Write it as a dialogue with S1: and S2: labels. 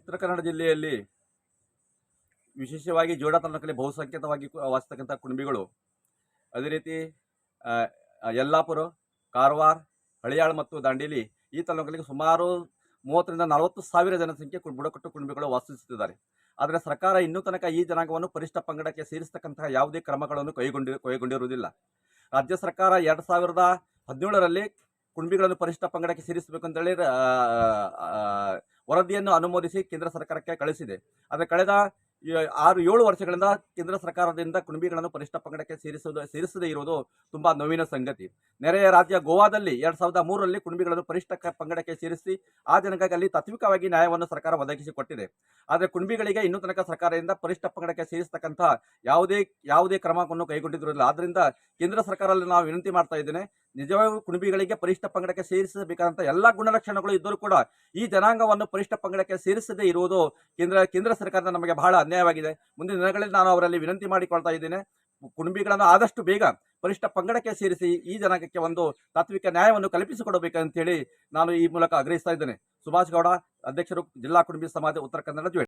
S1: ಉತ್ತರ ಕನ್ನಡ ಜಿಲ್ಲೆಯಲ್ಲಿ ವಿಶೇಷವಾಗಿ ಜೋಡ ತಾಲೂಕಲ್ಲಿ ಬಹುಸಂಖ್ಯಾತವಾಗಿ ವಾಸಿಸ್ತಕ್ಕಂಥ ಕುಣಬಿಗಳು ಅದೇ ರೀತಿ ಯಲ್ಲಾಪುರ, ಕಾರವಾರ, ಹಳಿಯಾಳ್ ಮತ್ತು ದಾಂಡೇಲಿ ಈ ತಾಲೂಕಲ್ಲಿ ಸುಮಾರು ಮೂವತ್ತರಿಂದ ನಲವತ್ತು ಸಾವಿರ ಜನಸಂಖ್ಯೆ ಬುಡಕಟ್ಟು ಕುಣಬಿಗಳು ವಾಸಿಸುತ್ತಿದ್ದಾರೆ. ಆದರೆ ಸರ್ಕಾರ ಇನ್ನೂ ತನಕ ಈ ಜನಾಂಗವನ್ನು ಪರಿಷ್ಠ ಪಂಗಡಕ್ಕೆ ಸೇರಿಸತಕ್ಕಂತಹ ಯಾವುದೇ ಕ್ರಮಗಳನ್ನು ಕೈಗೊಂಡಿ, ಕೈಗೊಂಡಿರುವುದಿಲ್ಲ. ರಾಜ್ಯ ಸರ್ಕಾರ ಎರಡು ಸಾವಿರದ ಹದಿನೇಳರಲ್ಲಿ ಕುಣಬಿಗಳನ್ನು ಪರಿಷ್ಠ ಪಂಗಡಕ್ಕೆ ಸೇರಿಸಬೇಕು ಅಂತೇಳಿ ವರದಿಯನ್ನು ಅನುಮೋದಿಸಿ ಕೇಂದ್ರ ಸರ್ಕಾರಕ್ಕೆ ಕಳಿಸಿದೆ. ಆದರೆ ಕಳೆದ ಆರು, ಏಳು ವರ್ಷಗಳಿಂದ ಕೇಂದ್ರ ಸರ್ಕಾರದಿಂದ ಕುಣಬಿಗಳನ್ನು ಪರಿಷ್ಠ ಪಂಗಡಕ್ಕೆ ಸೇರಿಸುವುದು, ಸೇರಿಸದೇ ಇರುವುದು ತುಂಬಾ ನೋವಿನ ಸಂಗತಿ. ನೆರೆಯ ರಾಜ್ಯ ಗೋವಾದಲ್ಲಿ ಎರಡ್ ಸಾವಿರದ ಮೂರರಲ್ಲಿ ಕುಣಬಿಗಳನ್ನು ಪರಿಷ್ಠ ಪಂಗಡಕ್ಕೆ ಸೇರಿಸಿ ಆ ಜನಕ್ಕೆ ಅಲ್ಲಿ ತಾತ್ವಿಕವಾಗಿ ನ್ಯಾಯವನ್ನು ಸರ್ಕಾರ ಒದಗಿಸಿಕೊಟ್ಟಿದೆ ಆದರೆ ಕುಣಬಿಗಳಿಗೆ ಇನ್ನೂ ತನಕ ಸರ್ಕಾರದಿಂದ ಪರಿಷ್ಠ ಪಂಗಡಕ್ಕೆ ಸೇರಿಸತಕ್ಕಂಥ ಯಾವುದೇ ಯಾವುದೇ ಕ್ರಮವನ್ನು ಕೈಗೊಂಡಿರುವುದಿಲ್ಲ ಆದ್ದರಿಂದ ಕೇಂದ್ರ ಸರ್ಕಾರದಲ್ಲಿ ನಾವು ವಿನಂತಿ ಮಾಡ್ತಾ ಇದ್ದೇನೆ ನಿಜವಾಗೂ ಕುಣಬಿಗಳಿಗೆ ಪರಿಷ್ಠ ಪಂಗಡಕ್ಕೆ ಸೇರಿಸಬೇಕಾದಂಥ ಎಲ್ಲ ಗುಣಲಕ್ಷಣಗಳು ಇದ್ದರೂ ಕೂಡ ಈ ಜನಾಂಗವನ್ನು ಪರಿಷ್ಠ ಪಂಗಡಕ್ಕೆ ಸೇರಿಸದೇ ಇರುವುದು ಕೇಂದ್ರ ಕೇಂದ್ರ ಸರ್ಕಾರದ ನಮಗೆ ಬಹಳ ಅನ್ಯಾಯವಾಗಿದೆ. ಮುಂದಿನ ದಿನಗಳಲ್ಲಿ ನಾನು ಅವರಲ್ಲಿ ವಿನಂತಿ ಮಾಡಿಕೊಳ್ತಾ ಇದ್ದೇನೆ. ಕುಣಬಿಗಳನ್ನು ಆದಷ್ಟು ಬೇಗ ಪರಿಷ್ಠ ಪಂಗಡಕ್ಕೆ ಸೇರಿಸಿ ಈ ಜನಾಂಗಕ್ಕೆ ಒಂದು ತಾತ್ವಿಕ ನ್ಯಾಯವನ್ನು ಕಲ್ಪಿಸಿಕೊಡಬೇಕಂತೇಳಿ ನಾನು ಈ ಮೂಲಕ ಆಗ್ರಹಿಸ್ತಾ ಇದ್ದೇನೆ. ಸುಭಾಷ್ ಗೌಡ, ಅಧ್ಯಕ್ಷರು, ಜಿಲ್ಲಾ ಕುಣಬಿ ಸಮಾಜ, ಉತ್ತರ ಕನ್ನಡ